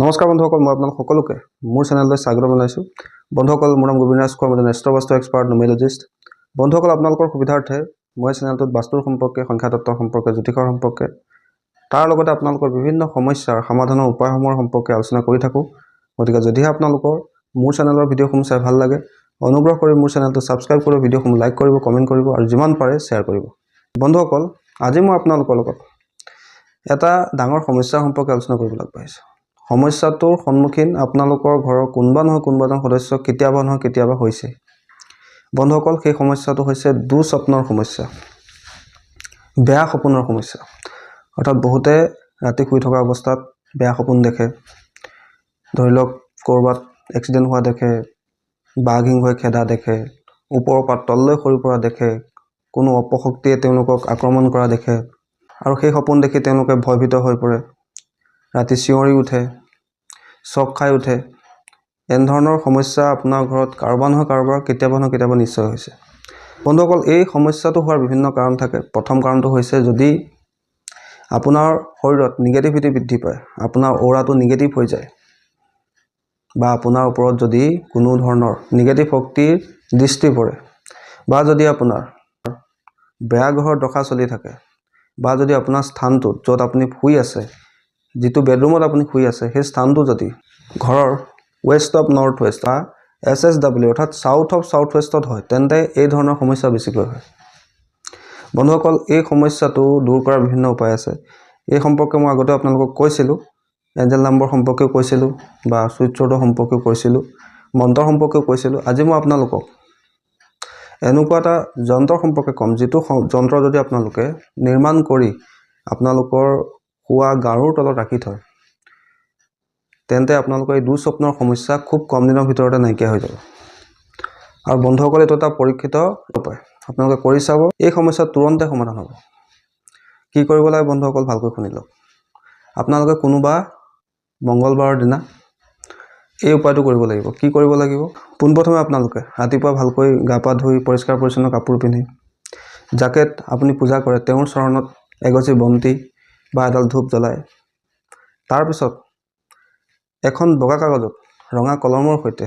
নমস্কাৰ বন্ধুসকল মই আপোনালোক সকলোকে মোৰ চেনেললৈ স্বাগতম জনাইছোঁ। বন্ধুসকল মোৰ নাম গোবিন্দ ৰাজ খোৱা মই এজন এষ্ট্ৰবাস্তু এক্সপাৰ্ট নোমেলজিষ্ট বন্ধুসকল আপোনালোকৰ সুবিধাৰ্থে মই চেনেলটোত বাস্তুৰ সম্পৰ্কে সংখ্যাতত্বৰ সম্পৰ্কে জ্যোতিষৰ সম্পৰ্কে তাৰ লগতে আপোনালোকৰ বিভিন্ন সমস্যাৰ সমাধানৰ উপায়সমূহৰ সম্পৰ্কে আলোচনা কৰি থাকোঁ। গতিকে যদিহে আপোনালোকৰ মোৰ চেনেলৰ ভিডিঅ'সমূহ চাই ভাল লাগে অনুগ্ৰহ কৰি মোৰ চেনেলটো ছাবস্ক্ৰাইব কৰি ভিডিঅ'সমূহ লাইক কৰিব কমেণ্ট কৰিব আৰু যিমান পাৰে শ্বেয়াৰ কৰিব। বন্ধুসকল আজি মই আপোনালোকৰ লগত এটা ডাঙৰ সমস্যাৰ সম্পৰ্কে আলোচনা কৰিবলৈ আগবাঢ়িছোঁ। সমস্যাটোৰ সন্মুখীন আপোনালোকৰ ঘৰৰ কোনোবা নহয় কোনোবা এজন সদস্য কেতিয়াবা নহয় কেতিয়াবা হৈছে। বন্ধুসকল সেই সমস্যাটো হৈছে দুঃস্বপ্নৰ সমস্যা বেয়া সপোনৰ সমস্যা। অৰ্থাৎ বহুতে ৰাতি শুই থকা অৱস্থাত বেয়া সপোন দেখে। ধৰি লওক ক'ৰবাত এক্সিডেণ্ট হোৱা দেখে বাঘ সিংহই খেদা দেখে ওপৰৰ পৰা তললৈ সৰি পৰা দেখে কোনো অপশক্তিয়ে তেওঁলোকক আক্ৰমণ কৰা দেখে আৰু সেই সপোন দেখি তেওঁলোকে ভয়ভীত হৈ পৰে। ৰাতি চিঞৰি উঠে চক খাই উঠে। এনেধৰণৰ সমস্যা আপোনাৰ ঘৰত কাৰোবাৰ নহয় কাৰোবাৰ কেতিয়াবা নহয় কেতিয়াবা নিশ্চয় হৈছে। বন্ধুসকল এই সমস্যাটো হোৱাৰ বিভিন্ন কাৰণ থাকে। প্ৰথম কাৰণটো হৈছে যদি আপোনাৰ শৰীৰত নিগেটিভিটি বৃদ্ধি পায় আপোনাৰ অ'ৰাটো নিগেটিভ হৈ যায় বা আপোনাৰ ওপৰত যদি কোনো ধৰণৰ নিগেটিভ শক্তিৰ দৃষ্টি পৰে বা যদি আপোনাৰ বেয়া গ্ৰহৰ দশা চলি থাকে বা যদি আপোনাৰ স্থানটোত য'ত আপুনি শুই আছে যিটো বেডৰুমত আপুনি শুই আছে সেই স্থানটো যদি ঘৰৰ ৱেষ্ট অফ নৰ্থ ৱেষ্ট বা এছ এছ ডাব্লিউ অৰ্থাৎ চাউথ অফ চাউথ ৱেষ্টত হয় তেন্তে এই ধৰণৰ সমস্যা বেছিকৈ হয়। বন্ধুসকল এই সমস্যাটো দূৰ কৰাৰ বিভিন্ন উপায় আছে। এই সম্পৰ্কে মই আগতে আপোনালোকক কৈছিলোঁ এঞ্জেল নাম্বৰ সম্পৰ্কেও কৈছিলোঁ বা চুইট শ্বৰ্ডৰ সম্পৰ্কেও কৈছিলোঁ মন্ত্ৰ সম্পৰ্কেও কৈছিলোঁ। আজি মই আপোনালোকক এনেকুৱা এটা যন্ত্ৰ সম্পৰ্কে ক'ম যিটো যন্ত্ৰ যদি আপোনালোকে নিৰ্মাণ কৰি আপোনালোকৰ শোৱা গাৰুৰ তলত ৰাখি থয়। তেন্তে আপোনালোকৰ এই দুঃস্বপ্নৰ সমস্যা খুব কম দিনৰ ভিতৰতে নাইকিয়া হৈ যাব। আৰু বন্ধুসকলে এইটো এটা পৰীক্ষিত উপায়। আপোনালোকে কৰি চাব এই সমস্যা তুৰন্তে সমাধান হ'ব। কি কৰিব লাগে বন্ধুসকল ভালকৈ শুনি লওক। আপোনালোকে কোনোবা মংগলবাৰৰ দিনা এই উপায়টো কৰিব লাগিব। কি কৰিব লাগিব? পোনপ্ৰথমে আপোনালোকে ৰাতিপুৱা ভালকৈ গা পা ধুই পৰিষ্কাৰ পৰিচ্ছন্ন কাপোৰ পিন্ধি যাকে আপুনি পূজা কৰে তেওঁৰ চৰণত এগছি বন্তি বা এডাল ধূপ জ্বলায় তাৰপিছত এখন বগা কাগজত ৰঙা কলমৰ সৈতে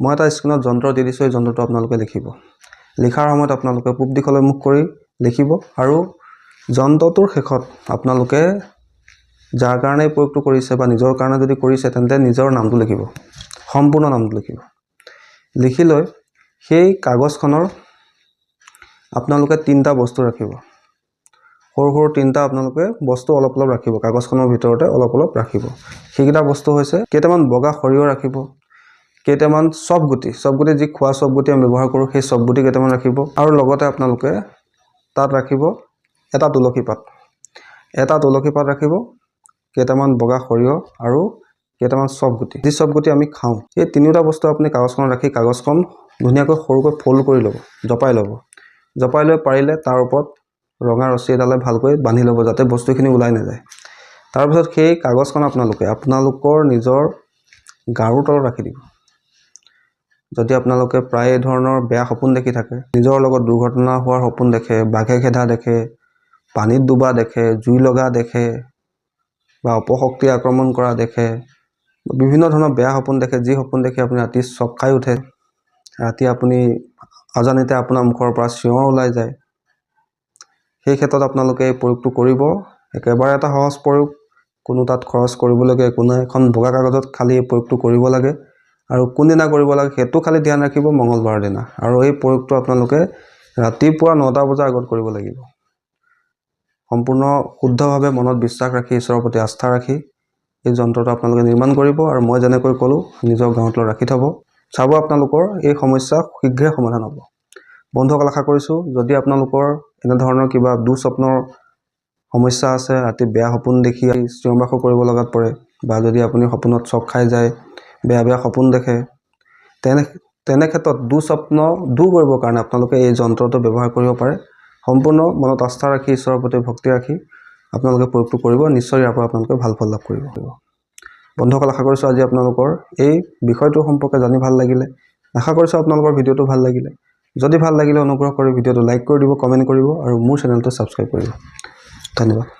মই এটা স্ক্ৰীণত যন্ত্ৰ দি দিছোঁ এই যন্ত্ৰটো আপোনালোকে লিখিব। লিখাৰ সময়ত আপোনালোকে পূব দিশলৈ মুখ কৰি লিখিব আৰু যন্ত্ৰটোৰ শেষত আপোনালোকে যাৰ কাৰণে প্ৰয়োগটো কৰিছে বা নিজৰ কাৰণে যদি কৰিছে তেন্তে নিজৰ নামটো লিখিব। সম্পূৰ্ণ নামটো লিখিব। লিখি লৈ সেই কাগজখনৰ আপোনালোকে তিনিটা বস্তু ৰাখিব। সৰু সৰু তিনিটা আপোনালোকে বস্তু অলপ অলপ ৰাখিব কাগজখনৰ ভিতৰতে অলপ অলপ ৰাখিব। সেইকেইটা বস্তু হৈছে কেইটামান বগা সৰিয়হ ৰাখিব কেইটামান চব গুটি চব গুটি যি খোৱা চব গুটি আমি ব্যৱহাৰ কৰোঁ সেই চব গুটি কেইটামান ৰাখিব আৰু লগতে আপোনালোকে তাত ৰাখিব এটা তুলসী পাত। এটা তুলসী পাত ৰাখিব কেইটামান বগা সৰিয়হ আৰু কেইটামান চব গুটি যি চব গুটি আমি খাওঁ এই তিনিওটা বস্তু আপুনি কাগজখনত ৰাখি কাগজখন ধুনীয়াকৈ সৰুকৈ ফ'ল্ড কৰি ল'ব জপাই ল'ব। জপাই লৈ পাৰিলে তাৰ ওপৰত ৰঙা ৰছী এডালে ভালকৈ বান্ধি ল'ব যাতে বস্তুখিনি ওলাই নাযায়। তাৰপিছত সেই কাগজখন আপোনালোকে আপোনালোকৰ নিজৰ গাৰুৰ তলত ৰাখি দিব। যদি আপোনালোকে প্ৰায় ধৰণৰ বেয়া সপোন দেখি থাকে নিজৰ লগত দুৰ্ঘটনা হোৱাৰ সপোন দেখে বাঘে খেদা দেখে পানীত ডুবা দেখে জুই লগা দেখে বা অপশক্তি আক্ৰমণ কৰা দেখে বিভিন্ন ধৰণৰ বেয়া সপোন দেখে যি সপোন দেখি আপুনি ৰাতি চক খাই উঠে ৰাতি আপুনি অজানিতে আপোনাৰ মুখৰ পৰা চিঞৰ ওলাই যায় সেই ক্ষেত্ৰত আপোনালোকে এই প্ৰয়োগটো কৰিব। একেবাৰে এটা সহজ প্ৰয়োগ। কোনো তাত খৰচ কৰিবলগীয়া একো নাই। এখন বগা কাগজত খালী এই প্ৰয়োগটো কৰিব লাগে। আৰু কোনদিনা কৰিব লাগে সেইটো খালী ধ্যান ৰাখিব মঙলবাৰৰ দিনা। আৰু এই প্ৰয়োগটো আপোনালোকে ৰাতিপুৱা নটা বজাৰ আগত কৰিব লাগিব। সম্পূৰ্ণ শুদ্ধভাৱে মনত বিশ্বাস ৰাখি ঈশ্বৰৰ প্ৰতি আস্থা ৰাখি এই যন্ত্ৰটো আপোনালোকে নিৰ্মাণ কৰিব। আৰু মই যেনেকৈ ক'লোঁ নিজৰ গাঁৱত ৰাখি থ'ব। চাব আপোনালোকৰ এই সমস্যা শীঘ্ৰে সমাধান হ'ব। বন্ধুসকল আশা কৰিছোঁ যদি আপোনালোকৰ এনেধৰণৰ কিবা দুঃস্বপ্নৰ সমস্যা আছে ৰাতি বেয়া সপোন দেখি চিঞৰ কৰিব লগাত পৰে বা যদি আপুনি সপোনত চক খাই যায় বেয়া বেয়া সপোন দেখে তেনে তেনে ক্ষেত্ৰত দুঃস্বপ্ন দূৰ কৰিবৰ কাৰণে আপোনালোকে এই যন্ত্ৰটো ব্যৱহাৰ কৰিব পাৰে। সম্পূৰ্ণ মনত আস্থা ৰাখি ঈশ্বৰৰ প্ৰতি ভক্তি ৰাখি আপোনালোকে প্ৰয়োগটো কৰিব। নিশ্চয় ইয়াৰ পৰা আপোনালোকে ভাল ফল লাভ কৰিব। বন্ধুসকল আশা কৰিছোঁ আজি আপোনালোকৰ এই বিষয়টোৰ সম্পৰ্কে জানি ভাল লাগিলে। আশা কৰিছোঁ আপোনালোকৰ ভিডিঅ'টো ভাল লাগিলে। যদি ভাল লাগিলে অনুগ্ৰহ কৰি ভিডিঅ'টো লাইক কৰি দিব কমেণ্ট কৰিব আৰু মোৰ চেনেলটো ছাবস্ক্ৰাইব কৰিব। ধন্যবাদ।